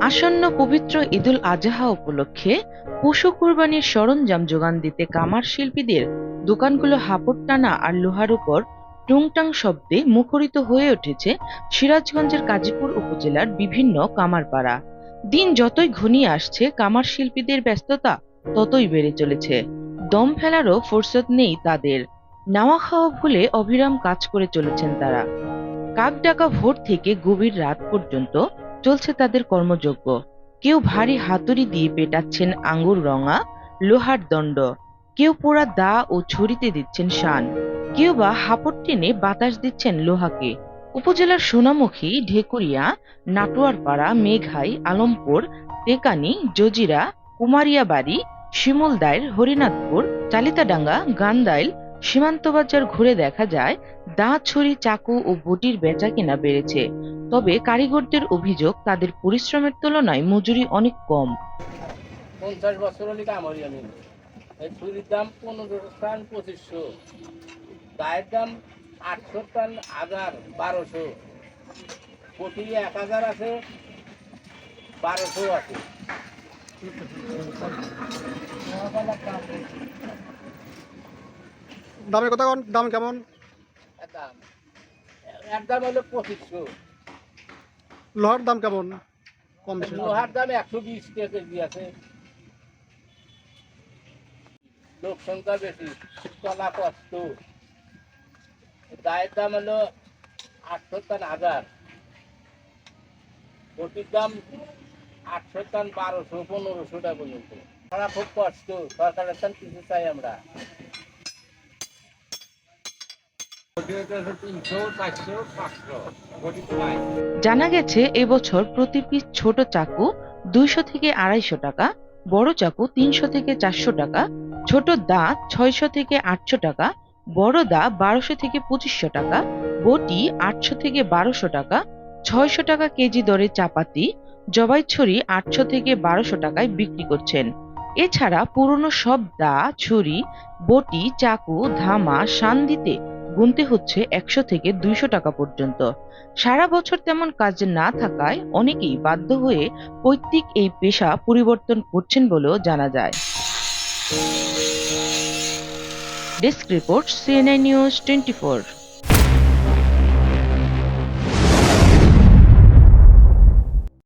আসন্ন পবিত্র ঈদুল আজহা উপলক্ষে পশু কুরবানির সরঞ্জাম যোগান দিতে কামার শিল্পীদের দোকানগুলো হাপড় টানা আর লোহার উপর টুংটাং শব্দে মুখরিত হয়ে উঠেছে সিরাজগঞ্জের কাজীপুর উপজেলার বিভিন্ন কামারপাড়া। দিন যতই ঘনিয়ে আসছে, কামার শিল্পীদের ব্যস্ততা ততই বেড়ে চলেছে। দম ফেলারও ফুরসত নেই তাদের। নাওয়া খাওয়া ভুলে অবিরাম কাজ করে চলেছেন তারা। কাক ডাকা ভোর থেকে গভীর রাত পর্যন্ত চলছে তাদের কর্মযজ্ঞ। কেউ ভারী হাতুড়ি দিয়ে পেটাচ্ছেন আঙ্গুর রঙা, লোহার দণ্ড। কেউ পোড়া দা ও ছুরিতে দিচ্ছেন শান। কেউ বা হাপড় টেনে বাতাস দিচ্ছেন লোহাকে। উপজেলার সোনামুখী, ঢেকুরিয়া, নাটোয়ারপাড়া, মেঘাই, আলমপুর টেকানি জজিরা, কুমারিয়াবাড়ি শিমুলদাইর হরিনাথপুর, চালিতাডাঙ্গা, গান্দাইল সীমান্ত বাজার ঘুরে দেখা যায় দা ছুরি চাকু ও বটির বেচা কেনা বেড়েছে। তবে কারিগরদের অভিযোগ তাদের পরিশ্রমের তুলনায় মজুরি অনেক কম। পঞ্চাশ বছর হলে কামারি আমি? এই ছুরির দাম পনেরো টান পঁচিশশো। গায়ের দাম আটশো টান হাজার বারোশো। প্রতি এক হাজার আছে বারোশো আছে। দামের কথা কোন দাম কেমন? দাম এর দাম হলো পঁচিশশো। লোহার দাম কেমন? কম লোহার দাম একশো বিশ টাকা কেজি আছে। লোক সংখ্যা বেশি চলা কষ্ট। গায়ের দাম হলো আটশো টান হাজার। বটির দাম আটশো টান বারোশো পনেরোশো টাকা পর্যন্ত। খুব কষ্ট সরকারের টান কিছু চাই আমরা। জানা গেছে, এবছর প্রতি পিস ছোট চাকু দুইশো থেকে আড়াইশো টাকা, বড় চাকু তিনশো থেকে চারশো টাকা, ছোট দা ছয়শো থেকে আটশো টাকা, বড় দা বারোশো থেকে পঁচিশশো টাকা, বটি আটশো থেকে বারোশো টাকা, ছয়শো টাকা কেজি দরে চাপাতি জবাই ছড়ি আটশো থেকে বারোশো টাকায় বিক্রি করছেন। এছাড়া পুরনো সব দা, ছুরি, বটি, চাকু, ধামা শান দিতে গুনতে হচ্ছে একশো থেকে দুইশো টাকা পর্যন্ত। সারা বছর তেমন কাজ না থাকায় অনেকেই বাধ্য হয়ে পৈতৃক এই পেশা পরিবর্তন করছেন বলেও জানা যায়। Desk report CNI news twenty